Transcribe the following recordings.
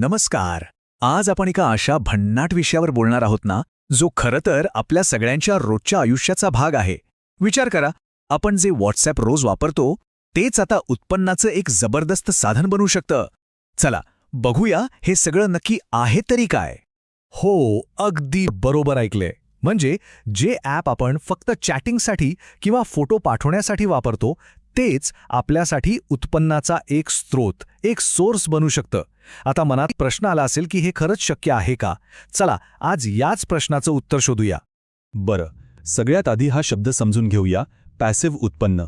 नमस्कार. आज आपण एका अशा भन्नाट विषयावर बोलणार आहोत ना जो खरं तर आपल्या सगळ्यांच्या रोजच्या आयुष्याचा भाग आहे. विचार करा आपण जे व्हॉट्सॲप रोज वापरतो तेच आता उत्पन्नाचं एक जबरदस्त साधन बनू शकतं. चला बघूया हे सगळं नक्की आहे तरी काय. हो अगदी बरोबर ऐकले म्हणजे जे ॲप आपण फक्त चॅटिंगसाठी किंवा फोटो पाठवण्यासाठी वापरतो तेच आपल्यासाठी उत्पन्नाचा एक स्रोत एक सोर्स बनू शकतं. आता मनात प्रश्न आला असेल की हे खरंच शक्य आहे का? चला आज याच प्रश्नाचं उत्तर शोधूया. बरं सगळ्यात आधी हा शब्द समजून घेऊया पॅसिव्ह उत्पन्न.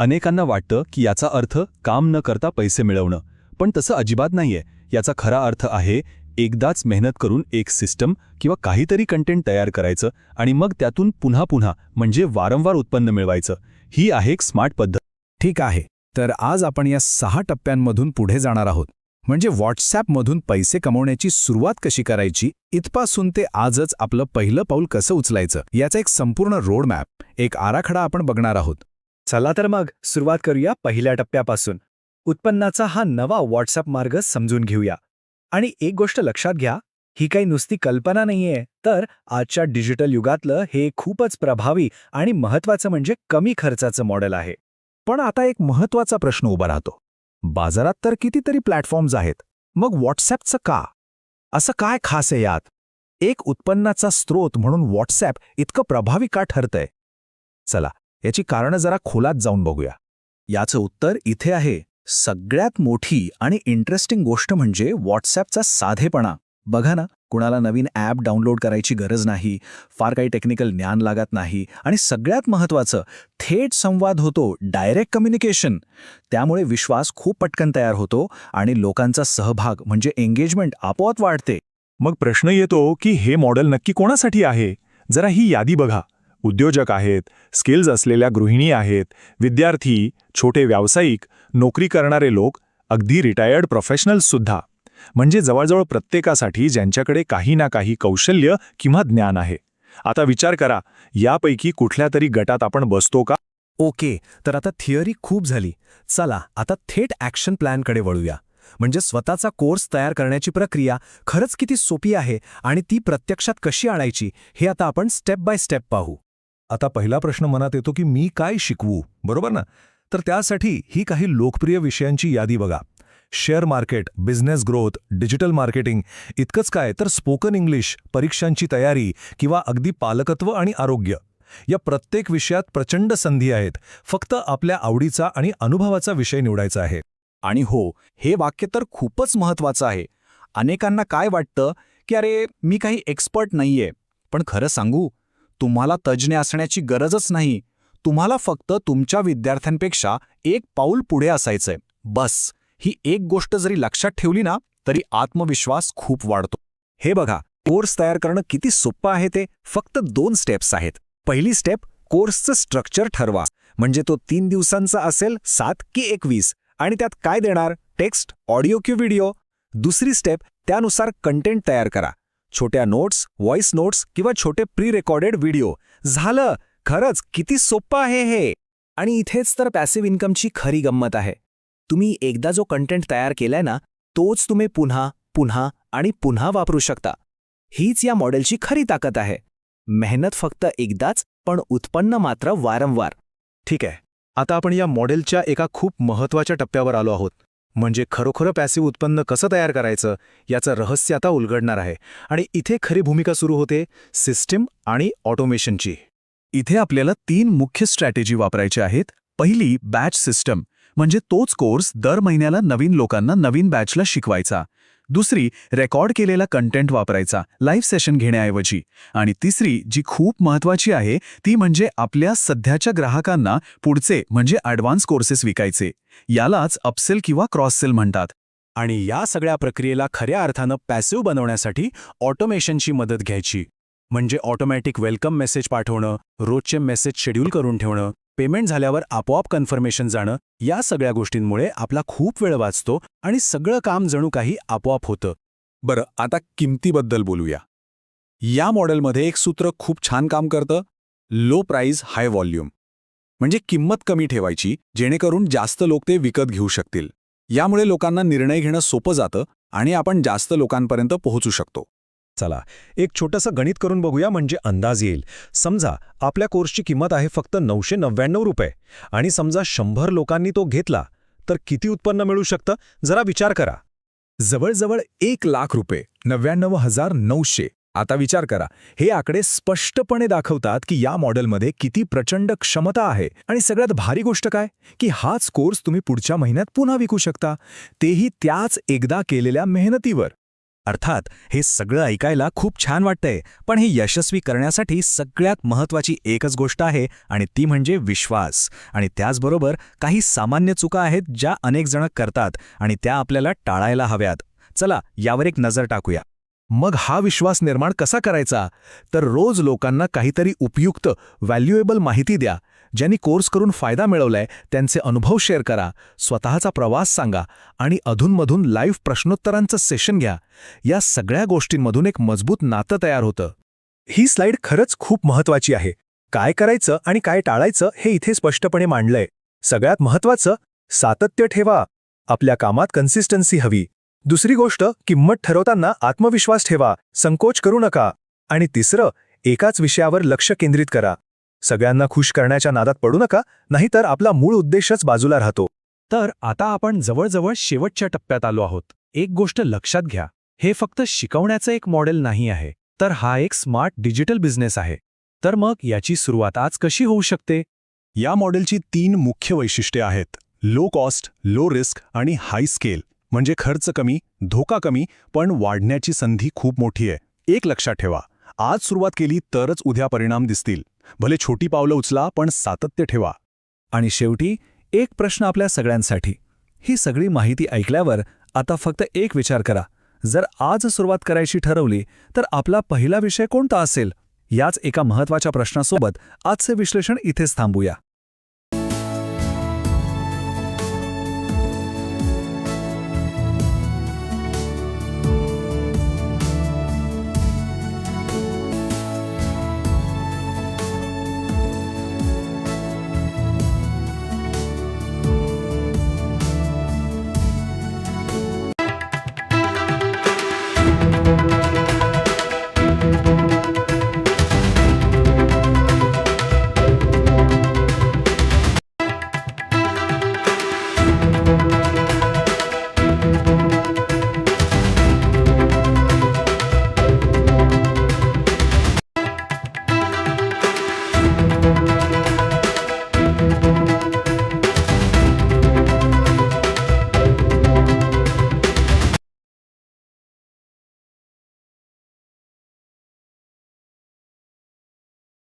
अनेकांना वाटतं की याचा अर्थ काम न करता पैसे मिळवणं पण तसं अजिबात नाहीये. याचा खरा अर्थ आहे एकदाच मेहनत करून एक सिस्टम किंवा काहीतरी कंटेंट तयार करायचं आणि मग त्यातून पुन्हा पुन्हा म्हणजे वारंवार उत्पन्न मिळवायचं. ही आहे एक स्मार्ट पद्धत. ठीक आहे तर आज आपण या सहा टप्प्यांमधून पुढे जाणार आहोत. म्हणजे व्हॉट्सॲपमधून पैसे कमवण्याची सुरुवात कशी करायची इथपासून ते आजच आपलं पहिलं पाऊल कसं उचलायचं याचा एक संपूर्ण रोडमॅप एक आराखडा आपण बघणार आहोत. चला तर मग सुरुवात करूया पहिल्या टप्प्यापासून. उत्पन्नाचा हा नवा व्हॉट्सअप मार्ग समजून घेऊया. आणि एक गोष्ट लक्षात घ्या ही काही नुसती कल्पना नाहीये तर आजच्या डिजिटल युगातलं हे खूपच प्रभावी आणि महत्वाचं म्हणजे कमी खर्चाचं मॉडेल आहे. पण आता एक महत्त्वाचा प्रश्न उभा राहतो. बाजारात तर कितीतरी प्लॅटफॉर्म्स आहेत मग व्हॉट्सॲपचं का? असं काय खास आहे यात? एक उत्पन्नाचा स्रोत म्हणून व्हॉट्सॲप इतकं प्रभावी का ठरतंय? चला याची कारणं जरा खोलात जाऊन बघूया. याचं उत्तर इथे आहे. सगळ्यात मोठी आणि इंटरेस्टिंग गोष्ट म्हणजे व्हॉट्सॲपचा साधेपणा. बघा ना कुणाला नवीन ॲप डाउनलोड करायची गरज नाही फार काही टेक्निकल ज्ञान लागत नाही आणि सगळ्यात महत्त्वाचं थेट संवाद होतो डायरेक्ट कम्युनिकेशन. त्यामुळे विश्वास खूप पटकन तयार होतो आणि लोकांचा सहभाग म्हणजे एंगेजमेंट आपोआप वाढते. मग प्रश्न येतो की हे मॉडेल नक्की कोणासाठी आहे? जरा ही यादी बघा. उद्योजक आहेत स्किल्स असलेल्या गृहिणी आहेत विद्यार्थी छोटे व्यावसायिक नोकरी करणारे लोक अगदी रिटायर्ड प्रोफेशनल्ससुद्धा म्हणजे जवळजवळ प्रत्येकासाठी ज्यांच्याकडे काही ना काही कौशल्य किंवा ज्ञान आहे. आता विचार करा यापैकी कुठल्या तरी गटात आपण बसतो का? ओके तर आता थिअरी खूप झाली. चला आता थेट ॲक्शन प्लॅनकडे वळूया. म्हणजे स्वतःचा कोर्स तयार करण्याची प्रक्रिया खरंच किती सोपी आहे आणि ती प्रत्यक्षात कशी आणायची हे आता आपण स्टेप बाय स्टेप पाहू. आता पहिला प्रश्न मनात येतो की मी काय शिकवू बरोबर ना? तर त्यासाठी ही काही लोकप्रिय विषयांची यादी बघा. Share market business growth digital marketing इतकंच काय तर स्पोकन इंग्लिश परीक्षांची तयारी किंवा अगदी पालकत्व आणि आरोग्य. या प्रत्येक विषयात प्रचंड संधी आहेत. फक्त आपल्या आवडीचा आणि अनुभवाचा विषय निवडायचा आहे. आणि हो हे वाक्य तर खूपच महत्वाचं आहे. अनेकांना काय वाटतं की अरे मी काही एक्सपर्ट नाहीये. पण खरं सांगू तुम्हाला तज्ज्ञ असण्याची गरजच नाही. तुम्हाला फक्त तुमच्या विद्यार्थ्यांपेक्षा एक पाऊल पुढे असायचंय. बस. ही एक गोष्ट जरी लक्षात ठेवली ना तरी आत्मविश्वास खूप वाढतो. हे बघा कोर्स तयार करणं किती सोपं आहे ते? फक्त दोन स्टेप्स आहेत. पहिली स्टेप कोर्सचं स्ट्रक्चर ठरवा. म्हणजे तो तीन दिवसांचा असेल सात की एकवीस. आणि त्यात काय देणार? टेक्स्ट ऑडिओ की व्हिडिओ. दुसरी स्टेप त्यानुसार कंटेंट तयार करा. छोट्या नोट्स व्हॉइस नोट्स किंवा छोटे प्री रेकॉर्डेड व्हिडिओ झालं! खरंच किती सोपं आहे हे! आणि इथेच तर पॅसिव्ह इन्कमची खरी गंमत आहे. तुम्ही एकदा जो कंटेंट तयार केलाय ना तोच तुम्ही पुन्हा पुन्हा आणि पुन्हा वापरू शकता. हीच या मॉडेलची खरी ताकद आहे. मेहनत फक्त एकदाच पण उत्पन्न मात्र वारंवार. ठीक आहे. आता आपण या मॉडेलच्या एका खूप महत्त्वाच्या टप्प्यावर आलो आहोत. म्हणजे खरोखरं पॅसिव्ह उत्पन्न कसं तयार करायचं याचं रहस्य आता उलगडणार आहे. आणि इथे खरी भूमिका सुरू होते सिस्टीम आणि ऑटोमेशनची इथे आपल्याला तीन मुख्य स्ट्रॅटेजी वापरायच्या आहेत. पहिली बॅच सिस्टम म्हणजे तोच कोर्स दर महिन्याला नवीन लोकांना नवीन बॅचला शिकवायचा. दुसरी रेकॉर्ड केलेला कंटेंट वापरायचा लाईव्ह सेशन घेण्याऐवजी. आणि तिसरी जी खूप महत्वाची आहे ती म्हणजे आपल्या सध्याच्या ग्राहकांना पुढचे म्हणजे ॲडव्हान्स कोर्सेस विकायचे. यालाच अपसेल किंवा क्रॉससेल म्हणतात. आणि या सगळ्या प्रक्रियेला खऱ्या अर्थानं पॅसिव्ह बनवण्यासाठी ऑटोमेशनची मदत घ्यायची. म्हणजे ऑटोमॅटिक वेलकम मेसेज पाठवणं रोजचे मेसेज शेड्यूल करून ठेवणं पेमेंट झाल्यावर आपोआप कन्फर्मेशन जाणं या सगळ्या गोष्टींमुळे आपला खूप वेळ वाचतो आणि सगळं काम जणू काही आपोआप होतं. बरं आता किमतीबद्दल बोलूया. या मॉडेलमध्ये एक सूत्र खूप छान काम करतं लो प्राईज हाय व्हॉल्यूम. म्हणजे किंमत कमी ठेवायची जेणेकरून जास्त लोक ते विकत घेऊ शकतील. यामुळे लोकांना निर्णय घेणं सोपं जातं आणि आपण जास्त लोकांपर्यंत पोहोचू शकतो. चला. एक छोटंसं गणित करून बघूया म्हणजे अंदाज येईल. समजा आपल्या कोर्सची किंमत आहे फक्त नऊशे नव्याण्णव रुपये आणि समजा शंभर लोकांनी तो घेतला तर किती उत्पन्न मिळू शकतं? जरा विचार करा. जवळजवळ एक लाख रुपये नव्याण्णव हजार नऊशे. आता विचार करा. हे आकडे स्पष्टपणे दाखवतात की या मॉडेलमध्ये किती प्रचंड क्षमता आहे आणि सगळ्यात भारी गोष्ट काय? की हाच कोर्स तुम्ही पुढच्या महिन्यात पुन्हा विकू शकता. तेही त्याच एकदा केलेल्या मेहनतीवर. अर्थात हे सगळं ऐकायला खूप छान वाटतंय पण हे यशस्वी करण्यासाठी सगळ्यात महत्त्वाची एकच गोष्ट आहे आणि ती म्हणजे विश्वास. आणि त्याचबरोबर काही सामान्य चुका आहेत ज्या अनेक जण करतात आणि त्या आपल्याला टाळायला हव्यात. चला यावर एक नजर टाकूया. मग हा विश्वास निर्माण कसा करायचा? तर रोज लोकांना काहीतरी उपयुक्त व्हॅल्युएबल माहिती द्या. ज्यांनी कोर्स करून फायदा मिळवलाय त्यांचे अनुभव शेअर करा स्वतःचा प्रवास सांगा आणि अधूनमधून लाईव्ह प्रश्नोत्तरांचं सेशन घ्या. या सगळ्या गोष्टींमधून एक मजबूत नातं तयार होतं. ही स्लाइड खरंच खूप महत्वाची आहे. काय करायचं आणि काय टाळायचं हे इथे स्पष्टपणे मांडलंय. सगळ्यात महत्वाचं सातत्य ठेवा. आपल्या कामात कन्सिस्टन्सी हवी. दुसरी गोष्ट किंमत ठरवताना आत्मविश्वास ठेवा. संकोच करू नका. आणि तिसरं एकाच विषयावर लक्ष केंद्रित करा. सगळ्यांना खुश करण्याच्या नादात पडू नका नाहीतर आपला मूळ उद्देशच बाजूला राहतो. तर आता आपण जवळजवळ शेवटच्या टप्प्यात आलो आहोत. एक गोष्ट लक्षात घ्या हे फक्त शिकवण्याचं एक मॉडेल नाही आहे तर हा एक स्मार्ट डिजिटल बिझनेस आहे. तर मग याची सुरुवात आज कशी होऊ शकते? या मॉडेलची तीन मुख्य वैशिष्ट्ये आहेत. लो कॉस्ट लो रिस्क आणि हाय स्केल म्हणजे खर्च कमी धोका कमी पण वाढण्याची संधी खूप मोठी आहे. एक लक्षात ठेवा आज सुरुवात केली तरच उद्या परिणाम दिसतील. भले छोटी पावलं उचला पण सातत्य ठेवा. आणि शेवटी एक प्रश्न आपल्या सगळ्यांसाठी. ही सगळी माहिती ऐकल्यावर आता फक्त एक विचार करा. जर आज सुरुवात करायची ठरवली तर आपला पहिला विषय कोणता असेल? याच एका महत्त्वाच्या प्रश्नासोबत आजचे विश्लेषण इथेच थांबूया.